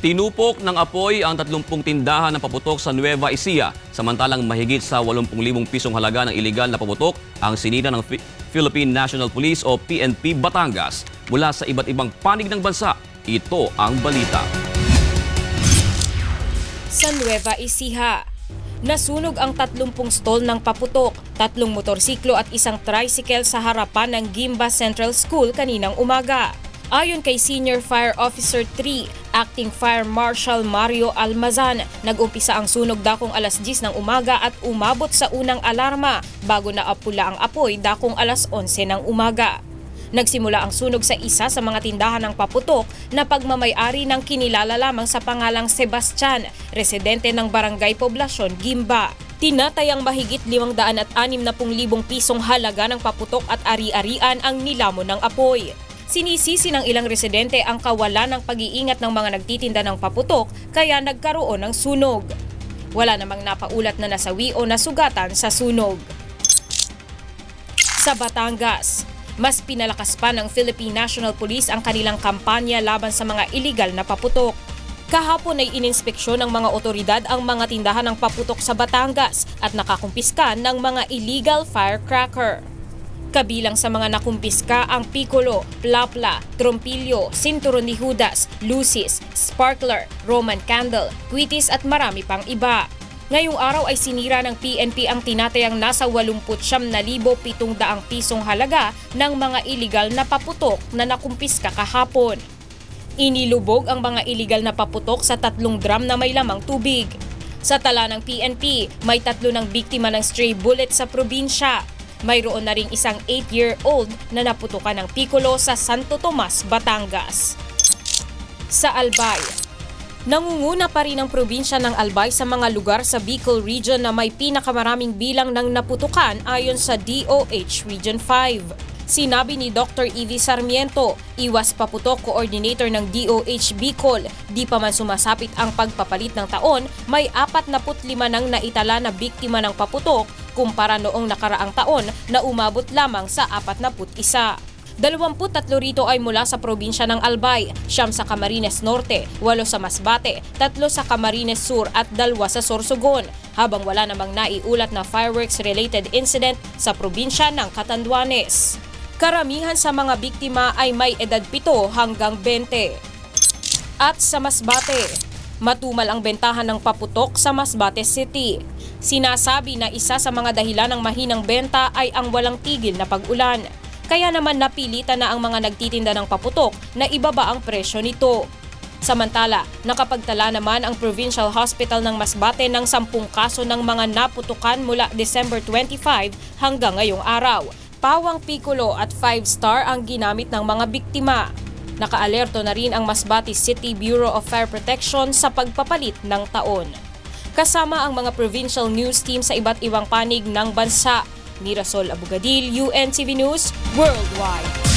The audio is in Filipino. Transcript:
Tinupok ng apoy ang 30 tindahan ng paputok sa Nueva Ecija. Samantalang mahigit sa 80,000 pisong halaga ng iligal na paputok ang sinira ng Philippine National Police o PNP Batangas mula sa iba't ibang panig ng bansa. Ito ang balita. sa Nueva Ecija. Nasunog ang 30 stall ng paputok, tatlong motorsiklo at isang tricycle sa harapan ng Gimba Central School kaninang umaga. Ayon kay Senior Fire Officer 3, Acting Fire Marshal Mario Almazan, nag-umpisa ang sunog dakong alas 10 ng umaga at umabot sa unang alarma bago naapula ang apoy dakong alas 11 ng umaga. Nagsimula ang sunog sa isa sa mga tindahan ng paputok na pagmamayari ng kinilala lamang sa pangalang Sebastian, residente ng Barangay Poblasyon, Gimba. Tinatayang mahigit 560,000 pisong halaga ng paputok at ari-arian ang nilamon ng apoy. Sinisisi ng ilang residente ang kawalan ng pag-iingat ng mga nagtitinda ng paputok kaya nagkaroon ng sunog. Wala namang napaulat na nasawi o nasugatan sa sunog sa Batangas. Mas pinalakas pa ng Philippine National Police ang kanilang kampanya laban sa mga iligal na paputok. Kahapon ay ininspeksyon ng mga otoridad ang mga tindahan ng paputok sa Batangas at nakakumpiska ng mga illegal firecracker. Kabilang sa mga nakumpiska ang Piccolo, Plapla, Trompilyo, Sinturon ni Judas, Lucis, Sparkler, Roman Candle, Quitis at marami pang iba. Ngayong araw ay sinira ng PNP ang tinatayang nasa 89,700 pisong halaga ng mga iligal na paputok na nakumpiska kahapon. Inilubog ang mga iligal na paputok sa tatlong drum na may lamang tubig. Sa tala ng PNP, may tatlo ng biktima ng stray bullet sa probinsya. Mayroon na ring isang 8-year-old na naputukan ng Piccolo sa Santo Tomas, Batangas. Sa Albay, Nangunguna pa rin ang probinsya ng Albay sa mga lugar sa Bicol Region na may pinakamaraming bilang ng naputukan ayon sa DOH Region 5. Sinabi ni Dr. Evie Sarmiento, iwas paputok coordinator ng DOH Bicol, di pa man sumasapit ang pagpapalit ng taon, may 45 nang naitala na biktima ng paputok kumpara noong nakaraang taon na umabot lamang sa 41. 23 rito ay mula sa probinsya ng Albay, siyam sa Camarines Norte, walo sa Masbate, tatlo sa Camarines Sur at dalwa sa Sorsogon, habang wala namang naiulat na fireworks-related incident sa probinsya ng Catanduanes. Karamihan sa mga biktima ay may edad 7 hanggang 20. At sa Masbate, matumal ang bentahan ng paputok sa Masbate City. Sinasabi na isa sa mga dahilan ng mahinang benta ay ang walang tigil na pag-ulan. Kaya naman napilitan na ang mga nagtitinda ng paputok na ibaba ang presyo nito. Samantala, nakapagtala naman ang Provincial Hospital ng Masbate ng 10 kaso ng mga naputukan mula December 25 hanggang ngayong araw. Pawang Piccolo at 5-star ang ginamit ng mga biktima. Nakaalerto na rin ang Masbate City Bureau of Fire Protection sa pagpapalit ng taon. Kasama ang mga provincial news team sa iba't ibang panig ng bansa Mirasol Abugadil, UNTV News, Worldwide.